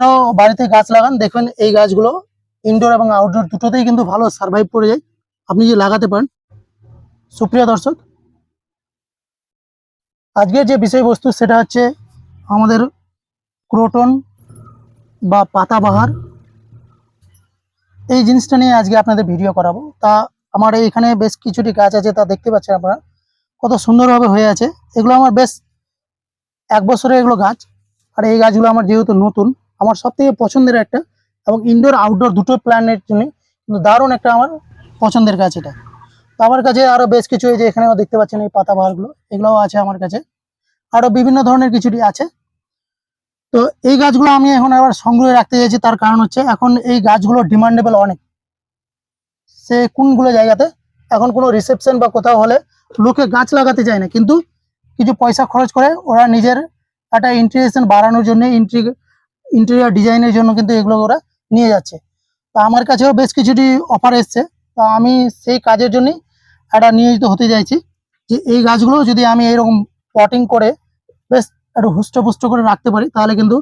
আপনারাও বাড়িতে গাছ লাগান, দেখবেন এই গাছগুলো ইনডোর এবং আউটডোর দুটোতেই কিন্তু ভালো সার্ভাইভ করে যায়। আপনি যদি লাগাতে পারেন। সুপ্রিয় দর্শক, আজকের যে বিষয়বস্তু সেটা হচ্ছে আমাদের ক্রোটন বা পাতাবাহার। এই জিনিসটা নিয়ে আজকে আপনাদের ভিডিও করাবো। তা আমার এখানে বেশ কিছুটি গাছ আছে, তা দেখতে পাচ্ছেন আপনারা। কত সুন্দরভাবে হয়ে আছে। এগুলো আমার বেশ এক বছরের এগুলো গাছ। আর এই গাছগুলো আমার যেহেতু নতুন আমার সব থেকে পছন্দের একটা এবং ইনডোর আউটডোর দুটো প্ল্যানের জন্য কিন্তু দারুণ একটা আমার পছন্দের গাছ এটা। তো আমার কাছে আরও বেশ কিছু এই যে এখানেও দেখতে পাচ্ছেন এই পাতাবাহারগুলো, এগুলোও আছে আমার কাছে। আরও বিভিন্ন ধরনের কিছুটি আছে। তো এই গাছগুলো আমি এখন আবার সংগ্রহে রাখতে চাইছি, তার কারণ হচ্ছে এখন এই গাছগুলো ডিমান্ডেবল অনেক। সে কোনগুলো জায়গাতে, এখন কোনো রিসেপশন বা কোথাও হলে লোকে গাছ লাগাতে চায় না। কিন্তু কিছু পয়সা খরচ করে ওরা নিজের একটা ইন্টারেশন বাড়ানোর জন্য ইন্টেরিয়ার ডিজাইনের জন্য কিন্তু এগুলো ওরা নিয়ে যাচ্ছে। তো আমার কাছেও বেশ কিছুটি অফার এসছে। তো আমি সেই কাজের জন্যই একটা নিয়োজিত হতে চাইছি যে এই গাছগুলো যদি আমি এরকম পটিং করে বেশ একটু হুষ্টপুষ্ট করে রাখতে পারি, তাহলে কিন্তু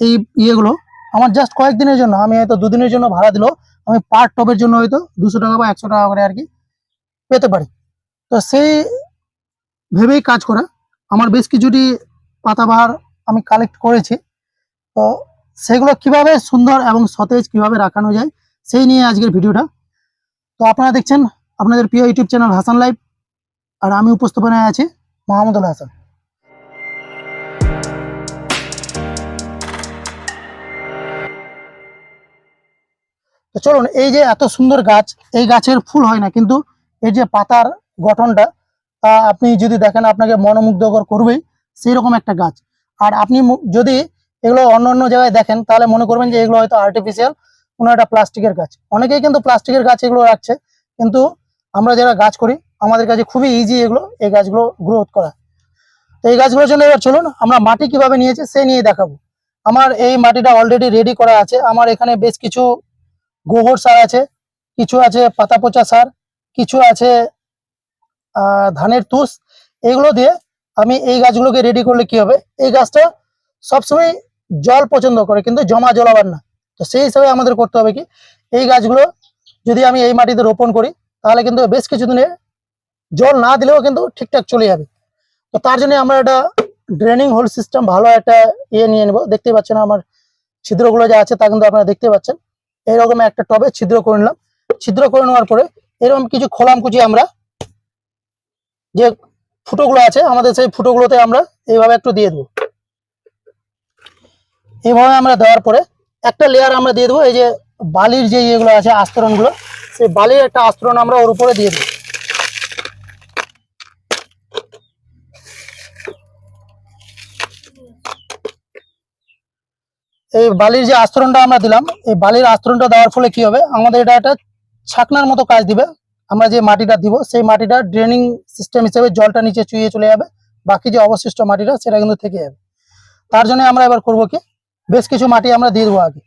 এই ইয়েগুলো আমার জাস্ট কয়েকদিনের জন্য, আমি হয়তো দুদিনের জন্য ভাড়া দিলেও আমি পার টপের জন্য হয়তো দুশো টাকা বা একশো টাকা করে আর কি পেতে পারি। তো সেই ভেবেই কাজ করা। আমার বেশ কিছুটি পাতাবাহার আমি কালেক্ট করেছি। তো সেগুলো কীভাবে সুন্দর এবং সতেজ কীভাবে রাখানো যায়, সেই নিয়ে আজকের ভিডিওটা। তো আপনারা দেখছেন আপনাদের প্রিয় ইউটিউব চ্যানেল হাসান লাইভ, আর আমি উপস্থাপনায় আছি মাহমুদুল হাসান। তো চলুন, এই যে এত সুন্দর গাছ, এই গাছের ফুল হয় না, কিন্তু এই যে পাতার গঠনটা, তা আপনি যদি দেখেন, আপনাকে মনোমুগ্ধকর করবেই সেই রকম একটা গাছ। আর আপনি যদি এগুলো অন্য অন্য জায়গায় দেখেন, তাহলে মনে করবেন যে এগুলো হয়তো আর্টিফিশিয়াল কোনো একটা প্লাস্টিকের গাছ। অনেকেই কিন্তু প্লাস্টিকের গাছ এগুলো রাখছে, কিন্তু আমরা যারা গাছ করি, আমাদের কাছে খুবই ইজি এগুলো, এই গাছগুলো গ্রোথ করা। তো এই গাছগুলোর জন্য এবার চলুন, আমরা মাটি কীভাবে নিয়েছি সে নিয়ে দেখাবো। আমার এই মাটিটা অলরেডি রেডি করা আছে। আমার এখানে বেশ কিছু গোবর সার আছে, কিছু আছে পাতা পচা সার, কিছু আছে ধানের তুষ। এগুলো দিয়ে আমি এই গাছগুলোকে রেডি করলে কি হবে? এই গাছটা সবসময় জল পছন্দ করে, কিন্তু জমা জল আবার না। তো সেই হিসাবে আমাদের করতে হবে কি, এই গাছগুলো যদি আমি এই মাটিতে রোপণ করি, তাহলে কিন্তু বেশ কিছুদিনে জল না দিলেও কিন্তু ঠিকঠাক চলে যাবে। তো তার জন্য আমরা একটা ড্রেনিং হোল সিস্টেম ভালো একটা ইয়ে নিয়ে নেব। দেখতে পাচ্ছেন আমার ছিদ্রগুলো যা আছে তা কিন্তু আপনারা দেখতে পাচ্ছেন। এইরকম একটা টবে ছিদ্র করে নিলাম। ছিদ্র করে নেওয়ার পরে এরকম কিছু খোলাম কুচি আমরা যে ফুটোগুলো আছে, আমাদের সেই ফুটোগুলোতে আমরা এইভাবে একটু দিয়ে দেবো। এইভাবে আমরা দেওয়ার পরে একটা লেয়ার আমরা দিয়ে দেবো, এই যে বালির যে ইয়েগুলো আছে, আস্তরণগুলো, সেই বালির একটা আস্তরণ আমরা ওর উপরে দিয়ে দেবো। এই বালির যে আস্তরণটা আমরা দিলাম, এই বালির আস্তরণটা দেওয়ার ফলে কি হবে? আমাদের এটা একটা ছাকনার মতো কাজ দিবে। আমরা যে মাটিটা দিব, সেই মাটিটা ড্রেনিং সিস্টেম হিসেবে জলটা নিচে চুইয়ে চলে যাবে। বাকি যে অবশিষ্ট মাটিটা, সেটা কিন্তু থেকে যাবে। তার জন্য আমরা এবার করব কি? বেশ কিছু মাটি আমরা দিয়ে দেবো আগে।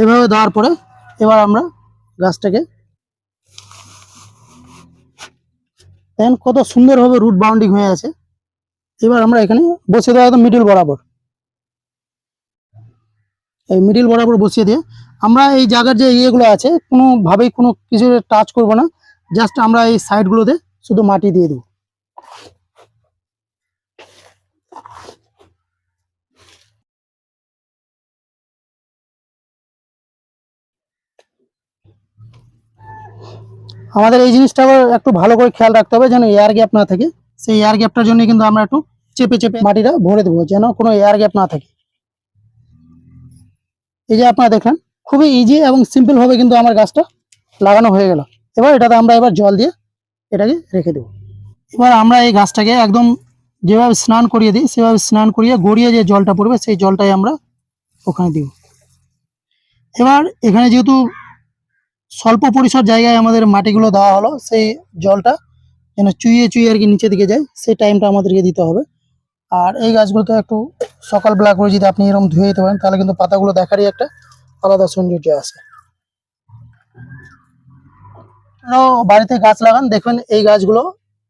এভাবে দেওয়ার পরে এবার আমরা গাছটাকে দেখেন কত সুন্দরভাবে রুট বাউন্ডিং হয়ে আছে। এবার আমরা এখানে বসিয়ে দেওয়া একদম মিডিল বরাবর। এই মিডিল বরাবর বসিয়ে দিয়ে আমরা এই জায়গার যে ইয়েগুলো আছে, কোনোভাবেই কোনো কিছু টাচ করব না। জাস্ট আমরা এই সাইডগুলোতে শুধু মাটি দিয়ে দেবো। আমাদের এই জিনিসটা একটু ভালো করে খেয়াল রাখতে হবে যেন এয়ার গ্যাপ না থাকে। সেই এয়ার গ্যাপটার জন্য কিন্তু আমরা একটু চেপে চেপে মাটিটা ভরে দেবো যেন কোনো এয়ার গ্যাপ না থাকে। এই যে আপনারা দেখলেন, খুবই ইজি এবং সিম্পল ভাবে কিন্তু আমার গাছটা লাগানো হয়ে গেল। এবার এটাতে আমরা এবার জল দিয়ে এটাকে রেখে দেবো। এবার আমরা এই গাছটাকে একদম যেভাবে স্নান করিয়ে দিই, সেভাবে স্নান করিয়ে গড়িয়ে যে জলটা পড়বে, সেই জলটাই আমরা ওখানে দিব। এবার এখানে যেহেতু স্বল্প পরিসর জায়গায় আমাদের মাটিগুলো দেওয়া হলো, সেই জলটা যেন চুইয়ে চুইয়ে আর কি নিচে দিকে যায়, সেই টাইমটা আমাদেরকে দিতে হবে। আর এই গাছগুলোতে একটু সকালবেলা করে যদি আপনি এরকম ধুয়ে দিতে পারেন, তাহলে কিন্তু পাতাগুলো দেখারই একটা আলাদা সৌন্দর্য আছে। আপনারাও বাড়িতে গাছ লাগান, দেখবেন এই গাছগুলো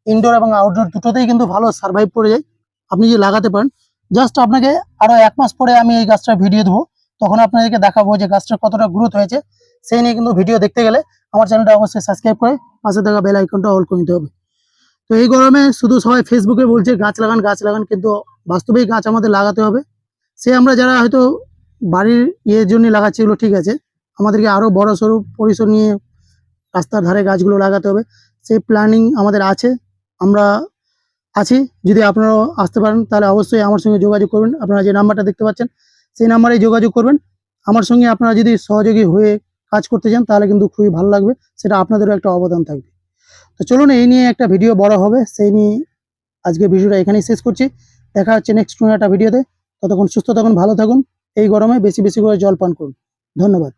ইনডোর এবং আউটডোর দুটোতেই কিন্তু ভালো সার্ভাইভ করে যায়। আপনি যদি লাগাতে পারেন জাস্ট আপনাকে আরও এক মাস পরে আমি এই গাছটা ভিডিও দেবো। তখন আপনাদেরকে দেখাবো যে গাছটা কতটা গ্রোথ হয়েছে। সেই নিয়ে কিন্তু ভিডিও দেখতে গেলে আমার চ্যানেলটা অবশ্যই সাবস্ক্রাইব করে পাশে থাকা বেল আইকনটা অল করে নিতে হবে। তো এই গরমে শুধু সবাই ফেসবুকে বলছে, গাছ লাগান গাছ লাগান, কিন্তু বাস্তবেই গাছ আমাদের লাগাতে হবে। সে আমরা যারা হয়তো বাড়ির ইয়ের জন্য লাগাচ্ছি, এগুলো ঠিক আছে। আমাদেরকে আরও বড় সড়ো পরিসর নিয়ে রাস্তার ধারে গাছগুলো লাগাতে হবে। সেই প্ল্যানিং আমাদের আছে। আমরা আছি। যদি আপনারাও আসতে পারেন, তাহলে অবশ্যই আমার সঙ্গে যোগাযোগ করবেন। আপনারা যে নাম্বারটা দেখতে পাচ্ছেন, সেই নাম্বারে যোগাযোগ করবেন। আমার সঙ্গে আপনারা যদি সহযোগী হয়ে কাজ করতে চান, তাহলে কিন্তু খুবই ভালো লাগবে। সেটা আপনাদেরও একটা অবদান থাকবে। তো চলুন, এই নিয়ে একটা ভিডিও বড় হবে। সেই নিয়ে আজকে ভিডিওটা এখানেই শেষ করছি। দেখা হচ্ছে নেক্সট কোনো একটা ভিডিওতে ততক্ষণ সুস্থ থাকুন, ভালো থাকুন। এই গরমে বেশি বেশি করে জল পান করুন। ধন্যবাদ।